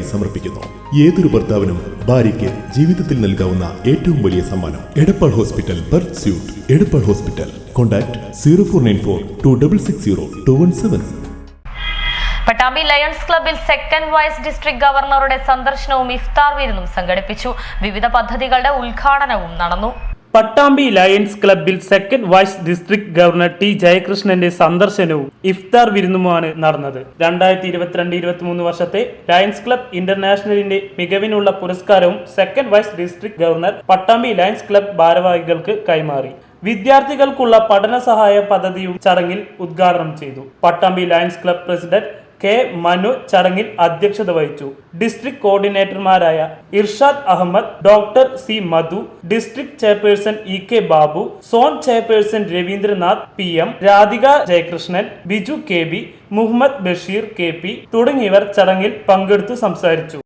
നിങ്ങൾക്കായി സമർപ്പിക്കുന്നു. ഏതൊരു ഭർത്താവിനും ഭാര്യയ്ക്ക് ജീവിതത്തിൽ നൽകാവുന്ന ഏറ്റവും വലിയ സമ്മാനം Edappal hospital birth suite. Edappal hospital. Contact zero four nine four two double six zero two one seven. Pattambi lions ക്ലബിൽ സെക്കൻഡ് വൈസ് ഡിസ്ട്രിക്ട് ഗവർണറുടെ സന്ദർശനവും ഇഫ്താർ വിരുന്നും സംഘടിപ്പിച്ചു. വിവിധ പദ്ധതികളുടെ ഉദ്ഘാടനവും നടന്നു. പട്ടാമ്പി ലയൺസ് ക്ലബിൽ second vice district governor T ജയകൃഷ്ണന്റെ സന്ദർശനവും ഇഫ്താർ വിരുന്നുമാണ് നടന്നത്. രണ്ടായിരത്തി ഇരുപത്തിരണ്ട് ഇരുപത്തിമൂന്ന് വർഷത്തെ ലയൺസ് ക്ലബ് ഇന്റർനാഷണലിന്റെ മികവിനുള്ള പുരസ്കാരവും second vice district governor Pattambi Lions club ഭാരവാഹികൾക്ക് കൈമാറി. വിദ്യാർത്ഥികൾക്കുള്ള പഠന സഹായ പദ്ധതിയും ചടങ്ങിൽ ഉദ്ഘാടനം ചെയ്തു. Pattambi Lions club president K Manu ചടങ്ങിൽ അധ്യക്ഷത വഹിച്ചു. District കോർഡിനേറ്റർമാരായ Irshad Ahmed doctor C Madhu district chairperson E K Babu zone chairperson Ravindranath P M Radhika Jayakrishnan Biju K B Muhammad Basheer K P തുടങ്ങിയവർ ചടങ്ങിൽ പങ്കെടുത്തു സംസാരിച്ചു.